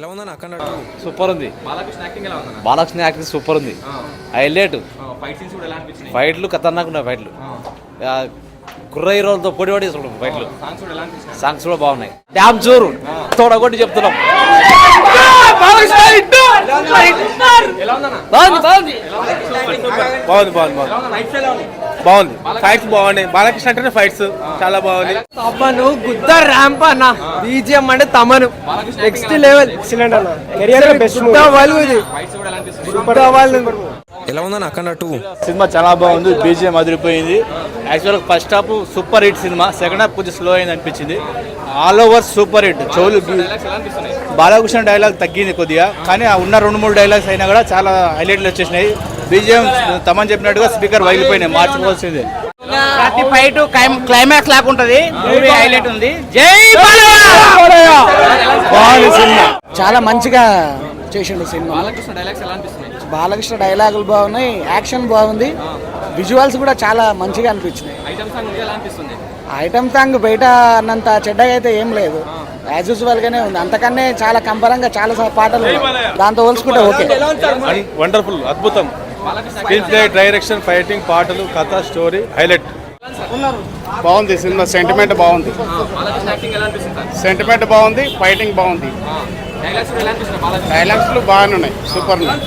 ఎలా ఉందని అక్కడ సూపర్ ఉంది. బాలకృష్ణ యాక్టింగ్ ఎలా ఉందన్న? బాలకృష్ణ యాక్టింగ్ సూపర్ ఉంది. హైలైట్. ఫైట్ సీన్స్ కూడా ఎలా అనిపించినాయి? ఫైట్లు ఖతర్నాక్ ఉన్నాయి ఫైట్లు కుర్ర హీరోలతో పొడి పడి చూడండి ఫైట్లు. సాంగ్స్ కూడా ఎలా అనిపించినాయి? సాంగ్స్ కూడా బాగున్నాయి. డ్యామ్ చూరు తోడగొట్టి చెప్తున్నాం. ఎలా ఉందన్న? బాగుంది బాగుంది. బాగుంది బాగుంది. ఫైట్స్ బాగున్నాయి. బాలకృష్ణ అంటేనే ఫైట్స్ చాలా బాగుంది. తమను గుద్ద ర్యాంప్ అన్న. బీజిఎం అంటే తమను. నెక్స్ట్ లెవెల్ గుద్ద వాళ్ళు ఇది. ఫైట్స్ కూడా ఎలా ఉందని అక్కడ టూ? సినిమా చాలా బాగుంది. బీజిఎం అదిరిపోయింది. యాక్చువల్గా first half super hit cinema second half కొంచెం స్లో అయింది అనిపించింది. ఆల్ ఓవర్ సూపర్ హిట్ చెవులు బాలకృష్ణ డైలాగ్ తగ్గింది కొద్దిగా. కానీ ఆ ఉన్న రెండు మూడు డైలాగ్స్ అయినా కూడా చాలా హైలైట్లు వచ్చేసినాయి. బీజిఎం తమని చెప్పినట్టుగా స్పీకర్ వగిలిపోయినాయి మార్చుకోవాల్సిందే. ప్రతి ఫైట్ క్లైమాక్స్ లాగా ఉంటది. మూవీ హైలైట్ ఉంది. జై బాగుంది సినిమా. చాలా మంచిగా చేసిండు సినిమా. బాలకృష్ణ డైలాగ్స్ ఎలా అనిపిస్తున్నాయి? బాలకృష్ణ డైలాగులు బాగున్నాయి యాక్షన్ బాగుంది. విజువల్స్ కూడా చాలా మంచిగా అనిపించినాయి. ఐటమ్ సాంగ్ ఉంది ఎలా అనిపిస్తుంది? ఐటమ్ సాంగ్ బయట అన్నంత చెడ్డగా అయితే ఏం లేదు. యాజ్ యూజువల్ గానే ఉంది. అంతకన్నా చాలా కంపరంగా చాలా పాటలు. దాంతో పోల్చుకుంటే ఓకే. వండర్ఫుల్ అద్భుతం. స్క్రీన్ ప్లే డైరెక్షన్ ఫైటింగ్ పాటలు కథ స్టోరీ హైలైట్ బాగుంది సినిమా సెంటిమెంట్ బాగుంది. సెంటిమెంట్ బాగుంది ఫైటింగ్ బాగుంది. డైలాగ్స్ బాగానే ఉన్నాయి సూపర్ ఉన్నాయి.